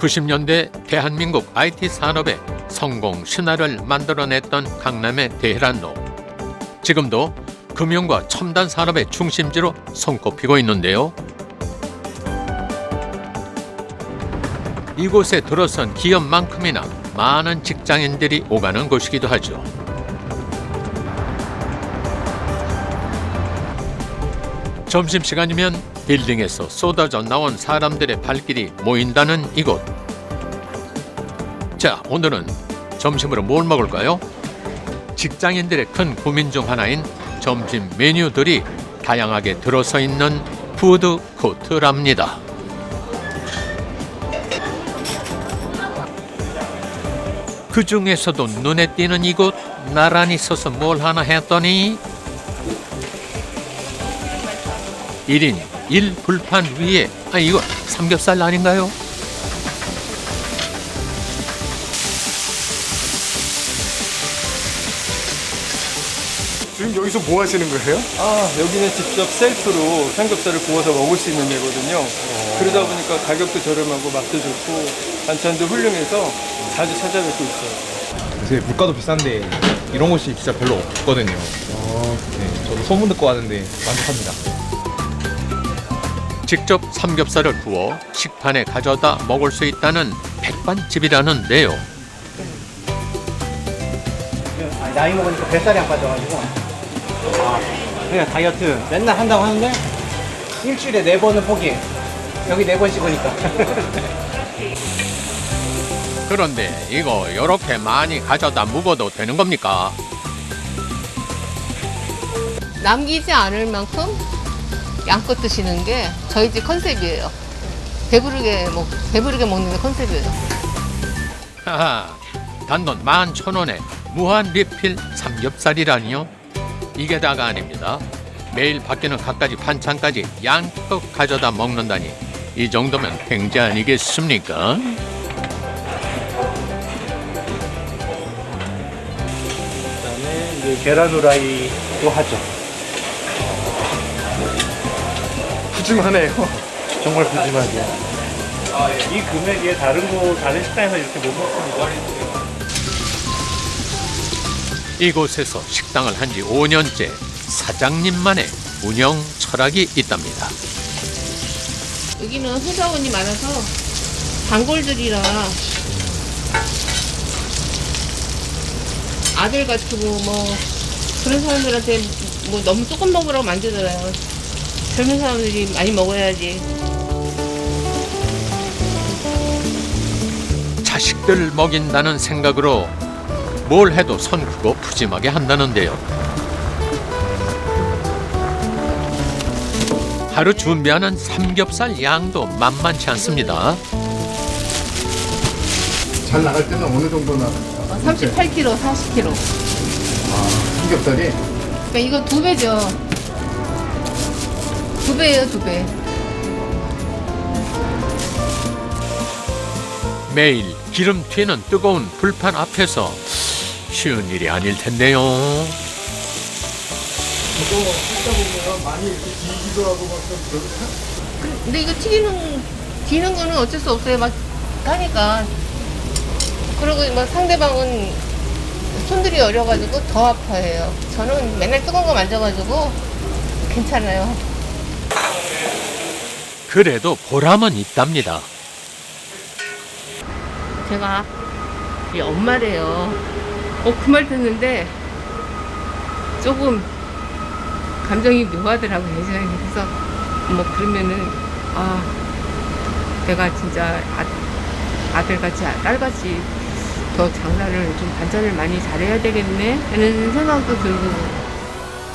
90년대 대한민국 IT 산업의 성공 신화를 만들어냈던 강남의 테헤란로. 지금도 금융과 첨단 산업의 중심지로 손꼽히고 있는데요. 이곳에 들어선 기업만큼이나 많은 직장인들이 오가는 곳이기도 하죠. 점심시간이면 빌딩에서 쏟아져 나온 사람들의 발길이 모인다는 이곳. 자, 오늘은 점심으로 뭘 먹을까요? 직장인들의 큰 고민 중 하나인 점심 메뉴들이 다양하게 들어서 있는 푸드 코트랍니다. 그 중에서도 눈에 띄는 이곳 나란히 서서 뭘 하나 했더니 1인 1불판 위에 아 이거 삼겹살 아닌가요? 지금 여기서 뭐 하시는 거예요? 아, 여기는 직접 셀프로 삼겹살을 구워서 먹을 수 있는 데거든요. 그러다 보니까 가격도 저렴하고 맛도 좋고 반찬도 훌륭해서 자주 찾아뵙고 있어요. 요새 물가도 비싼데 이런 곳이 진짜 별로 없거든요. 네, 저도 소문 듣고 왔는데 만족합니다. 직접 삼겹살을 구워 식판에 가져다 먹을 수 있다는 백반집이라는데요. 아니, 나이 먹으니까 뱃살이 안 빠져가지고 아, 그냥 다이어트 맨날 한다고 하는데 일주일에 네 번은 포기해 여기 네번 씹으니까 그런데 이거 이렇게 많이 가져다 묵어도 되는 겁니까? 남기지 않을 만큼 양껏 드시는 게 저희 집 컨셉이에요. 배부르게 먹, 배부르게 먹는 게 컨셉이에요. 하하, 단돈 만천 원에 무한 리필 삼겹살이라니요? 이게 다가 아닙니다. 매일 바뀌는 갖가지 반찬까지 양껏 가져다 먹는다니 이 정도면 횡재 아니겠습니까? 그다음에 이제 계란 후라이도 하죠 푸짐하네요. 정말 푸짐하죠 이 금액에 다른 거 다른 식당에서 이렇게 못 먹습니다 이곳에서 식당을 한 지 5년째 사장님만의 운영 철학이 있답니다. 여기는 회사원이 많아서 단골들이라 아들 같고 뭐 그런 사람들한테 뭐 너무 조금 먹으라고 만들잖아요. 젊은 사람들이 많이 먹어야지. 자식들 먹인다는 생각으로 뭘 해도 선 크고 푸짐하게 한다는데요. 하루 준비하는 삼겹살 양도 만만치 않습니다. 잘 나갈 때는 어느 정도 나갑니까? 38kg, 40kg. 삼겹살이 그러니까 이거 두 배죠. 두 배예요, 두 배. 매일 기름 튀는 뜨거운 불판 앞에서 쉬운 일이 아닐 텐데요. 근데 이거 튀기는 튀는 거는 어쩔 수 없어요. 막 하니까. 그리고 막 상대방은 손들이 어려가지고 더 아파해요. 저는 맨날 뜨거운 거 만져가지고 괜찮아요. 그래도 보람은 있답니다. 제가 이 엄마래요. 어, 그 말 듣는데 조금 감정이 묘하더라고요. 예전에. 그래서 뭐 그러면은 아 내가 진짜 아, 아들같이 딸같이 더 장사를 좀 반찬을 많이 잘해야 되겠네 하는 생각도 들고